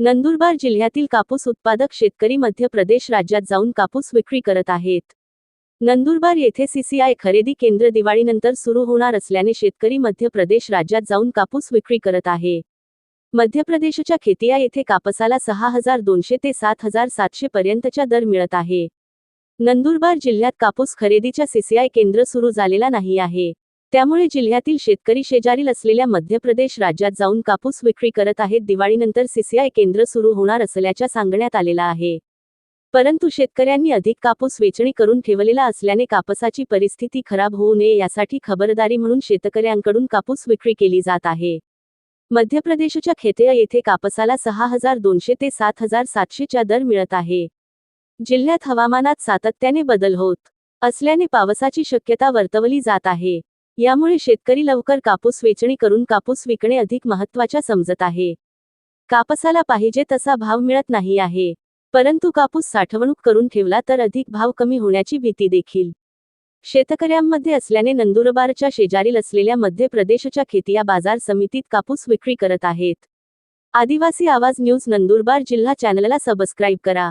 नंदुरबार जिल्ह्यातील कापूस उत्पादक शेतकरी मध्य प्रदेश राज्यात जाऊन कापूस विक्री करत आहेत. नंदुरबार येथे सीसीआय खरेदी केंद्र दिवाळीनंतर सुरू होणार असल्याने शेतकरी मध्य प्रदेश राज्यात जाऊन कापूस विक्री करत आहे. मध्य प्रदेशच्या खेतिया येथे कापसाला सहा हजार दोनशे ते सात हजार सातशे पर्यंतच्या दर मिळत आहे. नंदुरबार जिल्ह्यात कापूस खरेदीच्या सीसीआय केंद्र सुरू झालेला नाही आहे. त्यामुळे जिल्ह्यातील शेतकरी शेजारील असलेल्या मध्य प्रदेश राज्यात जाऊन कापूस विक्री करत आहेत. दिवाळीनंतर सीसीआय केंद्र सुरू होणार असल्याच्या सांगण्यात आलेला आहे. परंतु शेतकऱ्यांनी अधिक कापूस वेचणी करून ठेवलेला असल्याने कापसाची परिस्थिती खराब होऊ नये यासाठी खबरदारी म्हणून शेतकऱ्यांकडून कापूस विक्री केली जात आहे. मध्य प्रदेशच्या खेतेया येथे कापसाला सहा हजार दोनशे ते सात हजार सातशेच्या दर मिळत आहे. जिल्ह्यात हवामानात सातत्याने बदल होत असल्याने पावसाची शक्यता वर्तवली जात आहे. यामुळे शेतकरी लवकर कापूस वेचणी करून कापूस विकणे अधिक महत्त्वाच्या समजत आहे. कापसाला पाहिजे तसा भाव मिळत नाही आहे. परंतु कापूस साठवणूक करून ठेवला तर अधिक भाव कमी होण्याची भीती देखील. शेतकऱ्यांमध्ये असल्याने नंदुरबारच्या शेजारील असलेल्या मध्य प्रदेशच्या खेतिया बाजार समितीत कापूस विक्री करत आहेत. आदिवासी आवाज न्यूज नंदुरबार जिल्हा चॅनलला सबस्क्राईब करा.